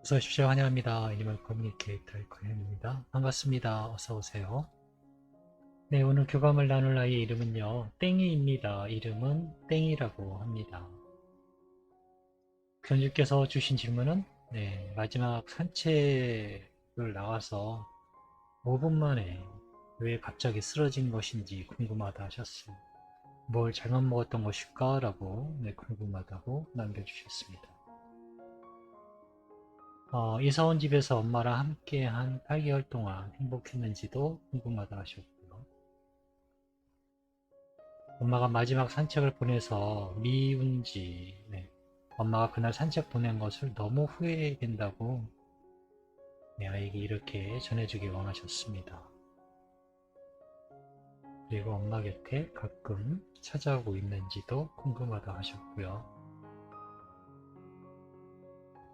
어서 오십시오. 환영합니다. 애니멀 커뮤니케이터의 권현입니다. 반갑습니다. 어서 오세요. 네, 오늘 교감을 나눌 아이의 이름은요, 땡이입니다. 이름은 땡이라고 합니다. 견주께서 주신 질문은, 네, 마지막 산책을 나와서 5분 만에 왜 갑자기 쓰러진 것인지 궁금하다 하셨어요. 뭘 잘못 먹었던 것일까? 라고, 네, 궁금하다고 남겨주셨습니다. 어, 이사 온 집에서 엄마랑 함께 한 8개월 동안 행복했는지도 궁금하다 하셨고요. 엄마가 마지막 산책을 보내서 미운지, 네, 엄마가 그날 산책 보낸 것을 너무 후회된다고 네, 아이에게 이렇게 전해주기 원하셨습니다. 그리고 엄마 곁에 가끔 찾아오고 있는지도 궁금하다 하셨고요.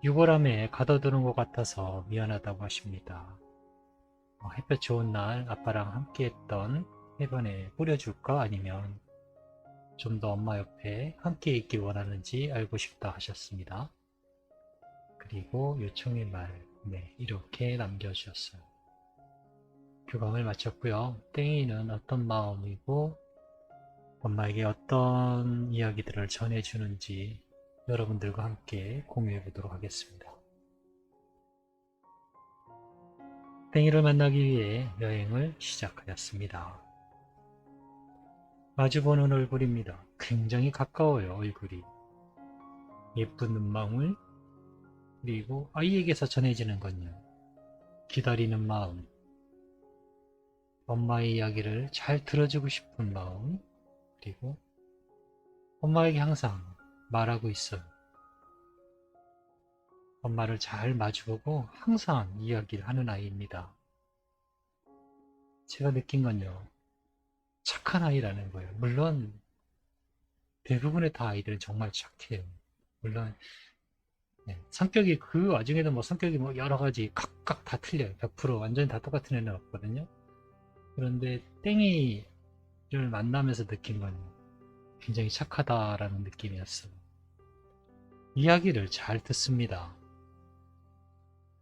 유골함에 가둬두는 것 같아서 미안하다고 하십니다. 어, 햇볕 좋은 날 아빠랑 함께 했던 해변에 뿌려줄까? 아니면 좀 더 엄마 옆에 함께 있길 원하는지 알고 싶다 하셨습니다. 그리고 요청의 말, 네, 이렇게 남겨주셨어요. 교감을 마쳤고요. 땡이는 어떤 마음이고 엄마에게 어떤 이야기들을 전해주는지 여러분들과 함께 공유해 보도록 하겠습니다. 땡이를 만나기 위해 여행을 시작하였습니다. 마주보는 얼굴입니다. 굉장히 가까워요, 얼굴이. 예쁜 눈망울, 그리고 아이에게서 전해지는 건요. 기다리는 마음, 엄마의 이야기를 잘 들어주고 싶은 마음, 그리고 엄마에게 항상 말하고 있어요. 엄마를 잘 마주보고 항상 이야기를 하는 아이입니다. 제가 느낀 건요. 착한 아이라는 거예요. 물론 대부분의 다 아이들은 정말 착해요. 물론 네, 성격이 그 와중에도 뭐 성격이 뭐 여러 가지 각각 다 틀려요. 100% 완전히 다 똑같은 애는 없거든요. 그런데 땡이를 만나면서 느낀 건 굉장히 착하다라는 느낌이었어요. 이야기를 잘 듣습니다.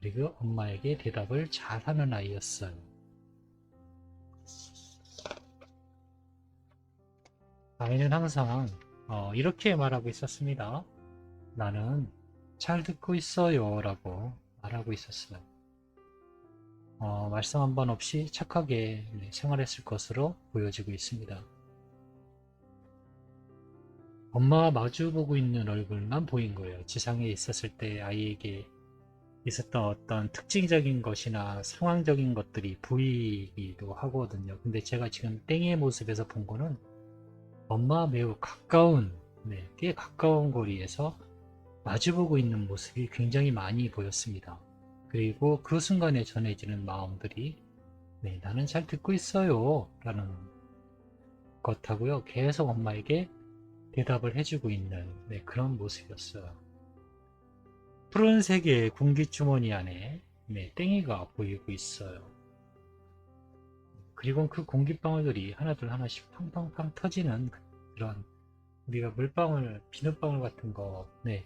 그리고 엄마에게 대답을 잘 하는 아이였어요. 아이는 항상 어, 이렇게 말하고 있었습니다. 나는 잘 듣고 있어요 라고 말하고 있었어요. 어, 말썽 한 번 없이 착하게 네, 생활했을 것으로 보여지고 있습니다. 엄마와 마주보고 있는 얼굴만 보인 거예요. 지상에 있었을 때 아이에게 있었던 어떤 특징적인 것이나 상황적인 것들이 보이기도 하거든요. 근데 제가 지금 땡이의 모습에서 본 거는 엄마와 매우 가까운, 네, 꽤 가까운 거리에서 마주보고 있는 모습이 굉장히 많이 보였습니다. 그리고 그 순간에 전해지는 마음들이 네, 나는 잘 듣고 있어요 라는 것하고요. 계속 엄마에게 대답을 해주고 있는 네, 그런 모습이었어요. 푸른색의 공기주머니 안에 네, 땡이가 보이고 있어요. 그리고 그 공기방울들이 하나둘 하나씩 팡팡팡 터지는 그런 우리가 물방울, 비눗방울 같은 거, 네.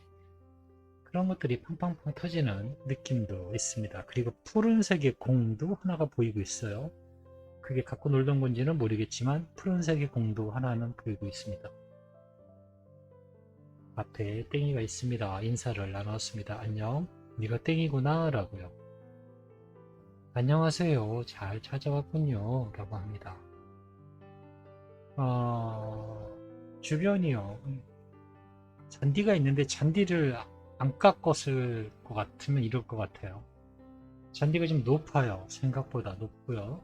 그런 것들이 팡팡팡 터지는 느낌도 있습니다. 그리고 푸른색의 공도 하나가 보이고 있어요. 그게 갖고 놀던 건지는 모르겠지만 푸른색의 공도 하나는 보이고 있습니다. 앞에 땡이가 있습니다. 인사를 나눴습니다. 안녕. 네가 땡이구나 라고요. 안녕하세요. 잘 찾아왔군요. 라고 합니다. 어, 주변이요. 잔디가 있는데 잔디를 안 깎았을 것 같으면 이럴 것 같아요. 잔디가 좀 높아요. 생각보다 높고요.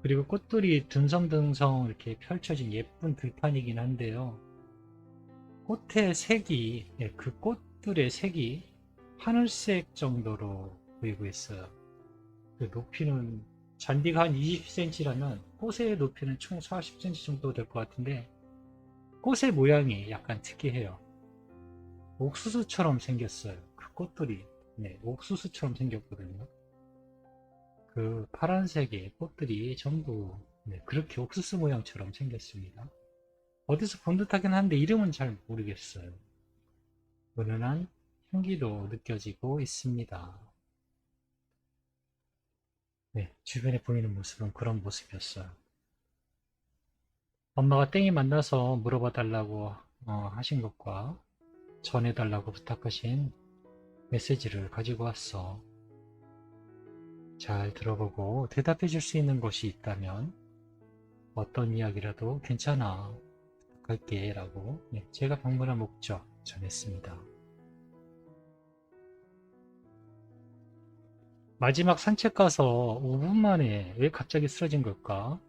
그리고 꽃들이 듬성듬성 이렇게 펼쳐진 예쁜 들판이긴 한데요. 꽃의 색이, 예, 그 꽃들의 색이 하늘색 정도로 보이고 있어요. 그 높이는 잔디가 한 20cm라면 꽃의 높이는 총 40cm 정도 될 것 같은데 꽃의 모양이 약간 특이해요. 옥수수처럼 생겼어요. 그 꽃들이 네, 옥수수처럼 생겼거든요. 그 파란색의 꽃들이 전부 네, 그렇게 옥수수 모양처럼 생겼습니다. 어디서 본 듯하긴 한데 이름은 잘 모르겠어요. 은은한 향기도 느껴지고 있습니다. 네, 주변에 보이는 모습은 그런 모습이었어요. 엄마가 땡이 만나서 물어봐 달라고 어, 하신 것과 전해달라고 부탁하신 메시지를 가지고 왔어. 잘 들어보고 대답해 줄 수 있는 것이 있다면 어떤 이야기라도 괜찮아. 부탁할게. 라고 네, 제가 방문한 목적 전했습니다. 마지막 산책 가서 5분 만에 왜 갑자기 쓰러진 걸까?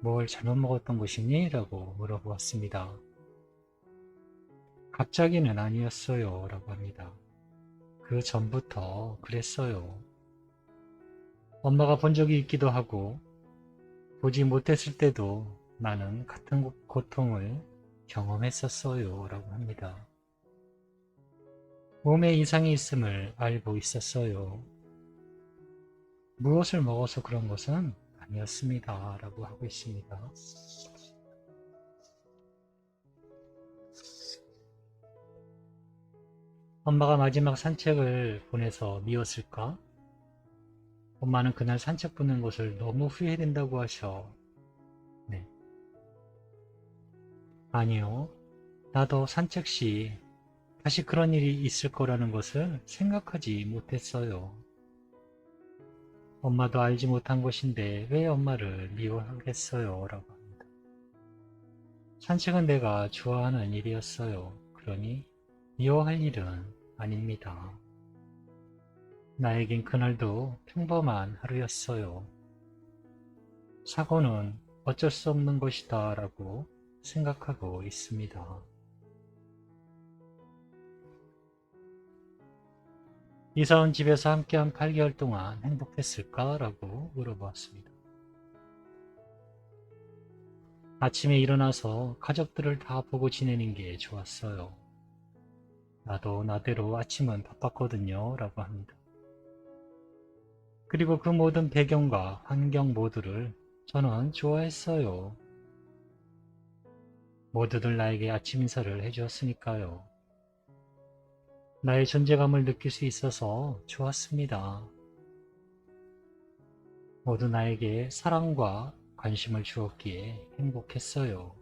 뭘 잘못 먹었던 것이니? 라고 물어보았습니다. 갑자기는 아니었어요. 라고 합니다. 그 전부터 그랬어요. 엄마가 본 적이 있기도 하고, 보지 못했을 때도 나는 같은 고- 고통을 경험했었어요. 라고 합니다. 몸에 이상이 있음을 알고 있었어요. 무엇을 먹어서 그런 것은 아니었습니다. 라고 하고 있습니다. 엄마가 마지막 산책을 보내서 미웠을까? 엄마는 그날 산책 보낸 것을 너무 후회된다고 하셔. 아니요. 나도 산책 시 다시 그런 일이 있을 거라는 것을 생각하지 못했어요. 엄마도 알지 못한 것인데 왜 엄마를 미워하겠어요? 라고 합니다. 산책은 내가 좋아하는 일이었어요. 그러니 미워할 일은 아닙니다. 나에겐 그날도 평범한 하루였어요. 사고는 어쩔 수 없는 것이다 라고 생각하고 있습니다. 이사 온 집에서 함께한 8개월 동안 행복했을까? 라고 물어보았습니다. 아침에 일어나서 가족들을 다 보고 지내는 게 좋았어요. 나도 나대로 아침은 바빴거든요. 라고 합니다. 그리고 그 모든 배경과 환경 모두를 저는 좋아했어요. 모두들 나에게 아침 인사를 해주었으니까요. 나의 존재감을 느낄 수 있어서 좋았습니다. 모두 나에게 사랑과 관심을 주었기에 행복했어요.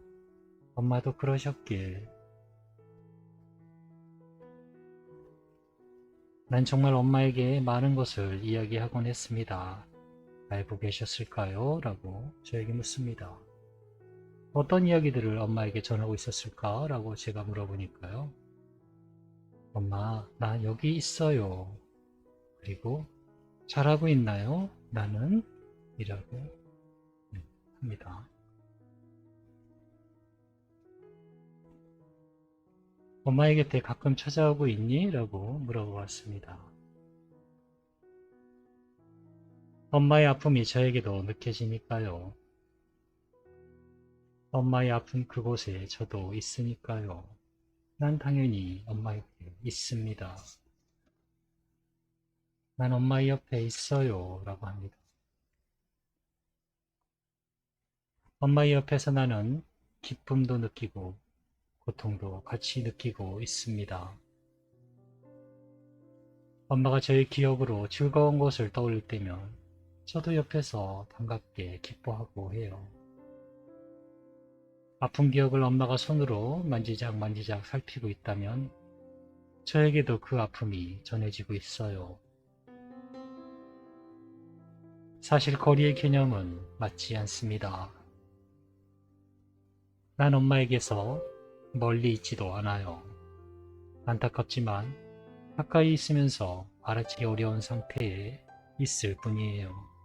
엄마도 그러셨길. 난 정말 엄마에게 많은 것을 이야기하곤 했습니다. 알고 계셨을까요? 라고 저에게 묻습니다. 어떤 이야기들을 엄마에게 전하고 있었을까? 라고 제가 물어보니까요. 엄마, 나 여기 있어요. 그리고 잘하고 있나요? 나는? 이라고 네, 합니다. 엄마의 곁에 가끔 찾아오고 있니? 라고 물어보았습니다. 엄마의 아픔이 저에게도 느껴지니까요. 엄마의 아픈 그곳에 저도 있으니까요. 난 당연히 엄마 옆에 있습니다. 난 엄마의 옆에 있어요. 라고 합니다. 엄마의 옆에서 나는 기쁨도 느끼고 고통도 같이 느끼고 있습니다. 엄마가 저의 기억으로 즐거운 것을 떠올릴 때면 저도 옆에서 반갑게 기뻐하고 해요. 아픈 기억을 엄마가 손으로 만지작 만지작 살피고 있다면 저에게도 그 아픔이 전해지고 있어요. 사실 거리의 개념은 맞지 않습니다. 난 엄마에게서 멀리 있지도 않아요. 안타깝지만 가까이 있으면서 알아채기 어려운 상태에 있을 뿐이에요.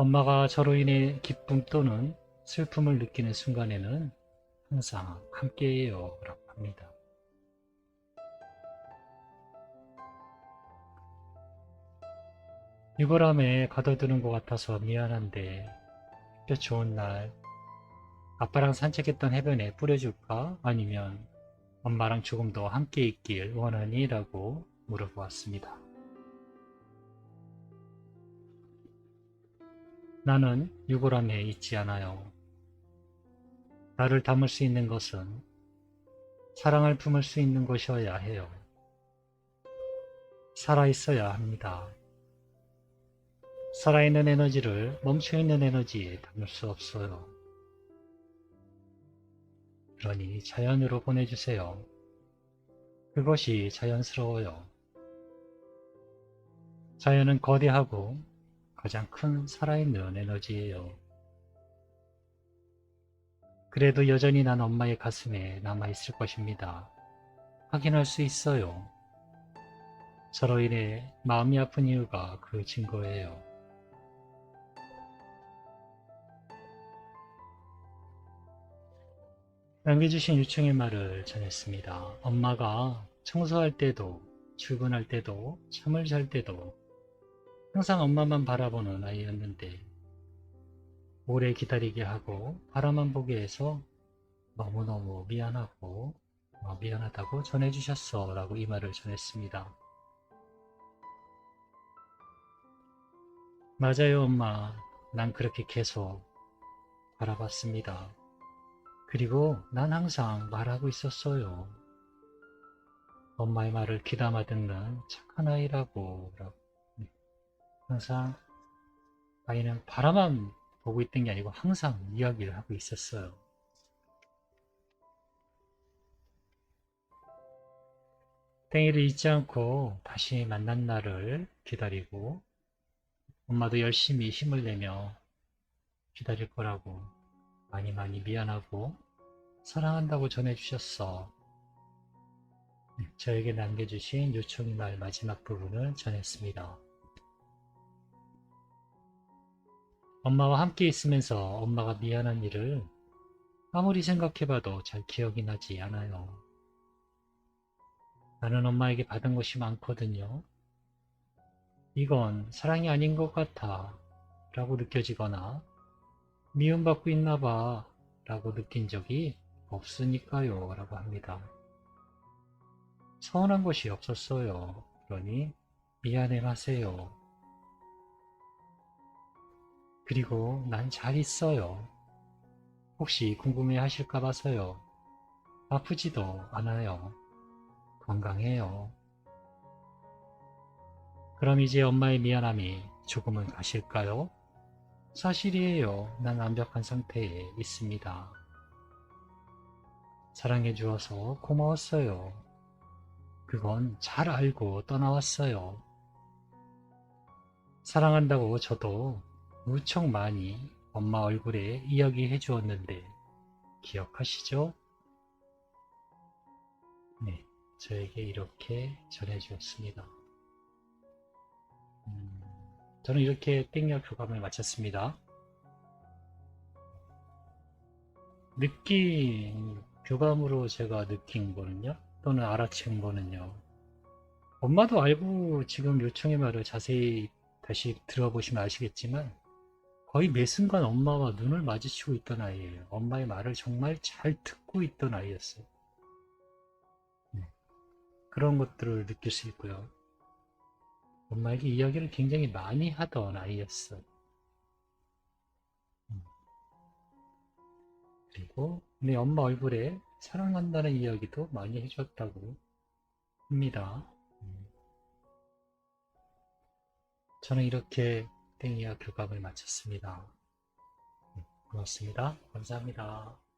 엄마가 저로 인해 기쁨 또는 슬픔을 느끼는 순간에는 항상 함께해요. 라고 합니다. 유골함에 가둬두는 것 같아서 미안한데 햇볕 좋은 날 아빠랑 산책했던 해변에 뿌려줄까? 아니면 엄마랑 조금 더 함께 있길 원하니? 라고 물어보았습니다. 나는 유골함에 있지 않아요. 나를 담을 수 있는 것은 사랑을 품을 수 있는 것이어야 해요. 살아있어야 합니다. 살아있는 에너지를 멈춰있는 에너지에 담을 수 없어요. 그러니 자연으로 보내주세요. 그것이 자연스러워요. 자연은 거대하고 가장 큰 살아있는 에너지예요. 그래도 여전히 난 엄마의 가슴에 남아있을 것입니다. 확인할 수 있어요. 서로 인해 마음이 아픈 이유가 그 증거예요. 남겨주신 유충의 말을 전했습니다. 엄마가 청소할 때도, 출근할 때도, 잠을 잘 때도 항상 엄마만 바라보는 아이였는데 오래 기다리게 하고 바라만 보게 해서 너무너무 미안하고 어, 미안하다고 전해주셨어 라고 이 말을 전했습니다. 맞아요 엄마 난 그렇게 계속 바라봤습니다. 그리고 난 항상 말하고 있었어요. 엄마의 말을 귀담아 듣는 착한 아이라고 라고. 네. 항상 아이는 바라만 보고 있던 게 아니고 항상 이야기를 하고 있었어요. 땡이를 잊지 않고 다시 만난 날을 기다리고 엄마도 열심히 힘을 내며 기다릴 거라고 많이 많이 미안하고 사랑한다고 전해주셨어. 네, 저에게 남겨주신 요청의 말 마지막 부분을 전했습니다. 엄마와 함께 있으면서 엄마가 미안한 일을 아무리 생각해봐도 잘 기억이 나지 않아요. 나는 엄마에게 받은 것이 많거든요. 이건 사랑이 아닌 것 같아 라고 느껴지거나 미움받고 있나 봐 라고 느낀 적이 없으니까요 라고 합니다. 서운한 것이 없었어요. 그러니 미안해 마세요. 그리고 난 잘 있어요. 혹시 궁금해 하실까 봐서요. 아프지도 않아요. 건강해요. 그럼 이제 엄마의 미안함이 조금은 가실까요? 사실이에요. 난 완벽한 상태에 있습니다. 사랑해 주어서 고마웠어요. 그건 잘 알고 떠나왔어요. 사랑한다고 저도 무척 많이 엄마 얼굴에 이야기해 주었는데 기억하시죠? 네, 저에게 이렇게 전해 주었습니다. 음, 저는 이렇게 땡력 교감을 마쳤습니다. 느낀 교감으로 제가 느낀 거는요, 또는 알아챈 거는요, 엄마도 알고 지금 요청의 말을 자세히 다시 들어보시면 아시겠지만, 거의 매 순간 엄마와 눈을 마주치고 있던 아이예요. 엄마의 말을 정말 잘 듣고 있던 아이였어요. 네. 그런 것들을 느낄 수 있고요. 엄마에게 이야기를 굉장히 많이 하던 아이였어요. 음. 그리고 내 엄마 얼굴에 사랑한다는 이야기도 많이 해줬다고 합니다. 음. 저는 이렇게 땡이와 교감을 마쳤습니다. 네, 고맙습니다. 감사합니다.